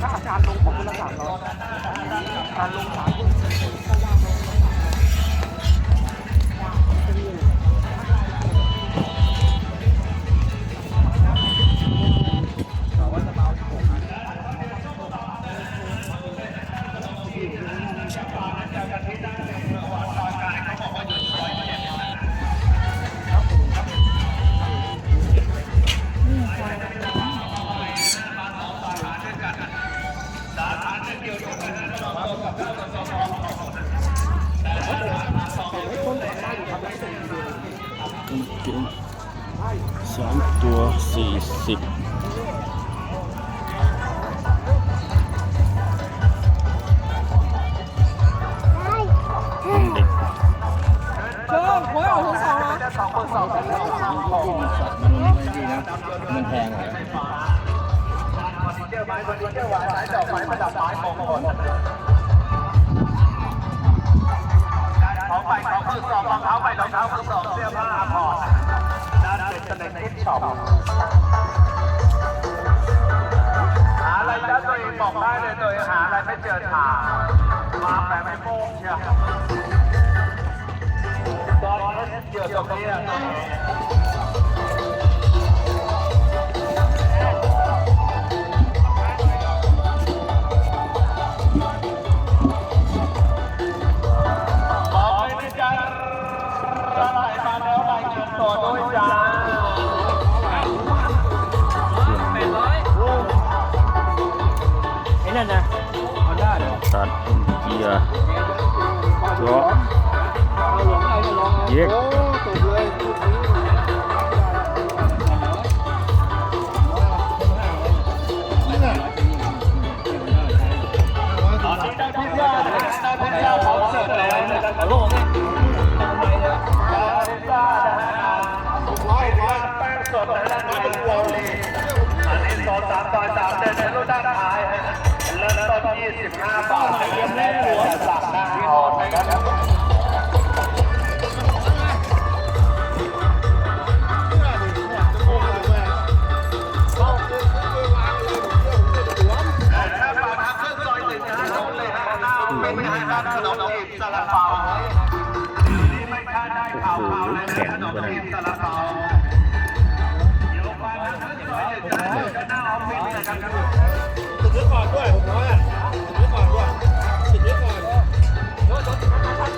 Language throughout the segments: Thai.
ถ้าอาจารย์ลงผมจะสามร้อยอาจารย์ลงสาม สี่สิบเด็กเชิญหวยออกถึงสองนะสองคนสองคนสองมันไม่ดีนะ มันแพงเหรอเจอไม้คนนี้เจอหวานสายดอกไม้ประดับไม้มงคลของไปของมือสองรองเท้าไปรองเท้ามือสองเสื้อผ้าผ่อน ด้านเป็นสเน็กทิปช็อปหาอะไรแล้วตัวเองบอกได้เลยตัวเองหาอะไรไม่เจอถามมาแบบไม่โป้งเชียวตอนนี้เจอตรงนี้ ไอ้นั่นนะฮอนด้าเดี๋ยวตัดเกียร์ล้อเย็ก 25บาทเตรียมแรกหัวสั่งหน้าออกนะครับถ้ามาทางขึ้นซอยหนึ่งนะฮะนู่นเลยฮะหน้าเป็นนะฮะด้านถนนอีกซาลาเปานี่ไม่ใช่ได้ข่าวข่าวเลยนะถนนอีกซาลาเปาเดี๋ยวมาทางขึ้นซอยหนึ่งนะฮะจะหน้าออ ฟฟิศนะครับจักร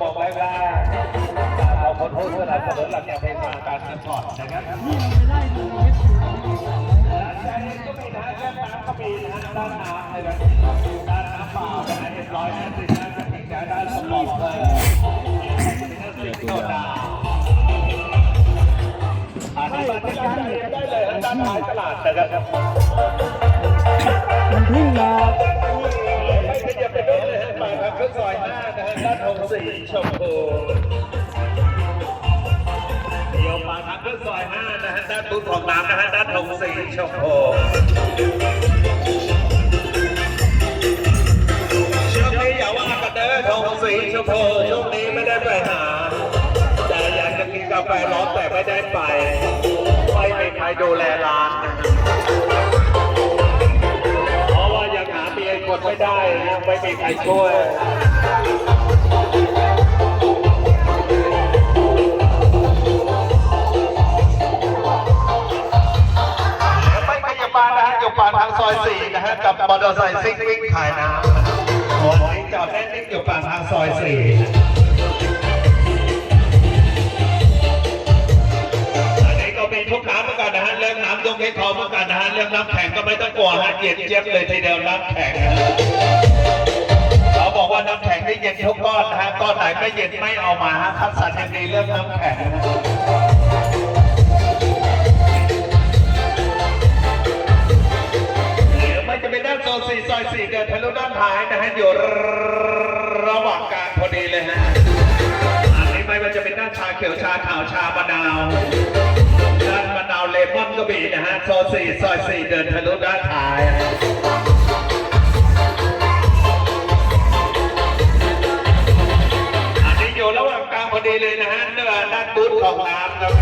บอกไว้ว่าเราคนพูดสนับสนุนหลักการเพลงมาการสปอร์ตนะครับนี่เราไปไล่ดูเม็ดก็มีนะเรื่องน้ำก็มีนะด้านน้ำนะครับด้านน้ำเปล่านะเรียบร้อยนะสิด้านน้ำผิงด้านสปอร์ตเลยสิ่งที่เราดาอันนี้มาที่ด้านได้เลยด้านท้ายตลาดนะครับมันพึ่งมาไม่ขยับไปโน่นเลยฮะมาทางเครื่อซอยหน้านะฮะด้านหงสีชมพูเดี๋ยวมาทางเครื่อซอยหน้านะฮะด้านบูธของน้ำนะฮะด้านหงสีชมพูช่วงนี้อย่าว่ากันเด้อหงสีชมพูช่วงนี้ไม่ได้ไปหา แต่อยากจะกินกาแฟร้อนแต่ไม่ได้ไป ไม่มีใครดูแลร้าน ไม่ได้นะไม่มีใครช่วยไม่พยาบาลนะฮะอยู่ปากทางซอยสี่นะฮะกับมอเตอร์ไซค์ซิ่งวิ่งขายน้ำหัวนี้จอดแน่นิ่งอยู่ปากทางซอยสี่อันนี้ก็มีทุกน้ำเหมือน กันนะฮะเรื่องน้ำตรงนี้ทองเหมือกันนะฮะเรื่องน้ำแข็งก็ไม่ต้องกลัวฮะเย็นเจี๊ยบเลยทีเดียวน้ำแข็งเขาบอกว่าน้ำแข็งที่เย็นทุกก้อนนะฮะก้อนไหนไม่เย็นไม่เอามาฮะคัดสรรอย่างดีเรื่องน้ำแข็งนะหรือไม่จะเป็นด้านโซนสี่ซอยสี่เดินทะลุด้านท้ายนะฮะอยู่ระหว่างกลางพอดีเลยฮะอันนี้ไม่ว่าจะเป็นด้านชาเขียวชาขาวชามะนาว ด้านมะนาวเลมอนก็มีนะฮะโซอสี่ซอยสี่เดินทะลุด้านท้ายอันนี้อยู่ระหว่างกลางพอดีเลยนะฮะเนื้อด้านบูธของน้ำแล้ว